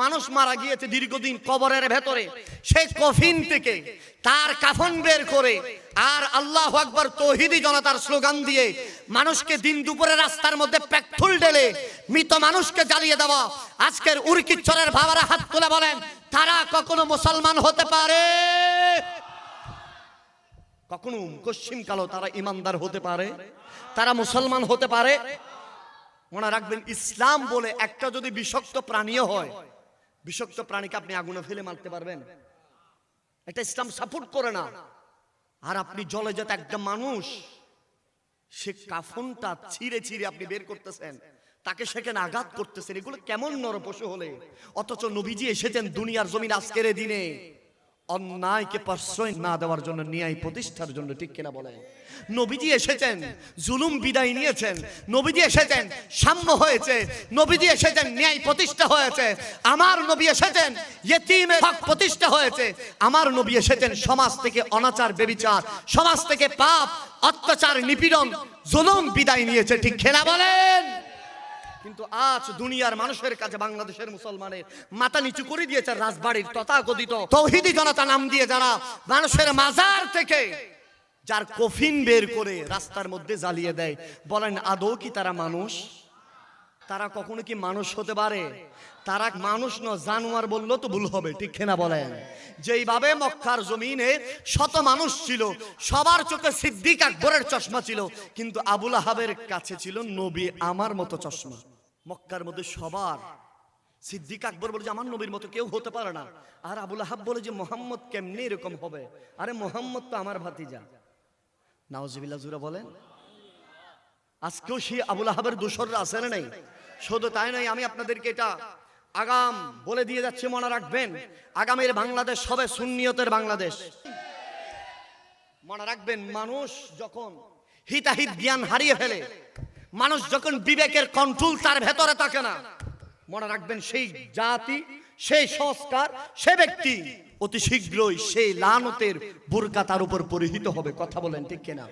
মানুষ মারা গিয়েছে দীর্ঘদিন কবরের ভেতরে। সেই কফিন থেকে তার কাফন বের করে আর আল্লাহ আকবর তৌহিদি জনতার স্লোগান দিয়ে মানুষকে দিন দুপুরে রাস্তার মধ্যে পেট্রোল ঢেলে মৃত মানুষকে জ্বালিয়ে দেওয়া। আজকের উর্কিচ্ছরের ভাবারা হাত তুলে বলেন, তারা কখনো মুসলমান হতে পারে? কখনো পশ্চিম কালো তারা ইমানদার হতে পারে? তারা মুসলমান হতে পারে? মনে রাখবেন, ইসলাম বলে একটা যদি বিষাক্ত প্রাণীও হয় বিষাক্ত প্রাণীকে আপনি আগুনে ফেলে মারতে পারবেন। এটা ইসলাম সাপোর্ট করে না। আর আপনি জলে যেতে একটা মানুষ, সে কাফনটা ছিঁড়ে ছিঁড়ে আপনি বের করতেছেন। তাকে সেখানে আঘাত করতেছেন। এগুলো কেমন নরপশু হলে? অথচ নবীজি এসেছেন দুনিয়ার জমিন আজকের দিনে। অন্যায়কে প্রশ্রয় না দেওয়ার জন্য, ন্যায় প্রতিষ্ঠার জন্য, ঠিক কিনা বলে? নবীজি এসেছেন, জুলুম বিদায় নিয়েছেন, নবীজি এসেছেন, সাম্য হয়েছে, নবীজি এসেছেন, ন্যায় প্রতিষ্ঠা হয়েছে, আমার নবী এসেছেন ইয়েতিমের হক প্রতিষ্ঠা হয়েছে, আমার নবী এসেছেন, সমাজ থেকে অনাচার, বেবিচার, সমাজ থেকে পাপ, অত্যাচার, নিপীড়ন, জুলুম বিদায় নিয়েছে, ঠিক খেলা বলেন? কিন্তু আজ দুনিয়ার মানুষের কাছে বাংলাদেশের মুসলমানের মাথা নিচু করে দিয়েছে রাজবাড়ির তথাকথিত তৌহিদি জনতা নাম দিয়ে যারা মানুষের মাজার থেকে যার কফিন বের করে রাস্তার মধ্যে জ্বালিয়ে দেয়। বলেন, আদৌ কি তারা মানুষ? তারা কখনো কি মানুষ হতে পারে? তারা মানুষ ন জানোয়ার বলল তো ভুল হবে, ঠিক না বলেন? যেইভাবে মক্কার জমিনে শত মানুষ ছিল, সবার চোখে সিদ্দিক আকবরের চশমা ছিল, কিন্তু আবুল আহাবের কাছে ছিল নবী আমার মতো চশমা। মক্কার মধ্যে সবার। সিদ্দিক আকবর বলে যে আমার নবীর মতো কেউ হতে পারে না। আর আবুল আহাব বলে যে মোহাম্মদ কেমনি এরকম হবে? আরে মোহাম্মদ তো আমার ভাতিজা। নাওজিবিল্লা জুরা বলেন। আজকেও সেই আবুল আহাবের দোসররা আছে না নাই? শুধু তাই নয়, আমি আপনাদেরকে এটা আগাম বলে দিয়ে যাচ্ছি, মনে রাখবেন। আগামীর বাংলাদেশ হবে সুন্নিয়তের বাংলাদেশ। মনে রাখবেন, মানুষ যখন হিতাহিত জ্ঞান হারিয়ে ফেলে, মানুষ যখন বিবেকের কন্ট্রোল তার ভেতরে থাকে না, মনে রাখবেন সেই জাতি, সেই সংস্কার সে ব্যক্তি অতি শীঘ্রই সেই লানতের বোরকা তার উপর পরিহিত হবে। কথা বলেন ঠিক কিনা?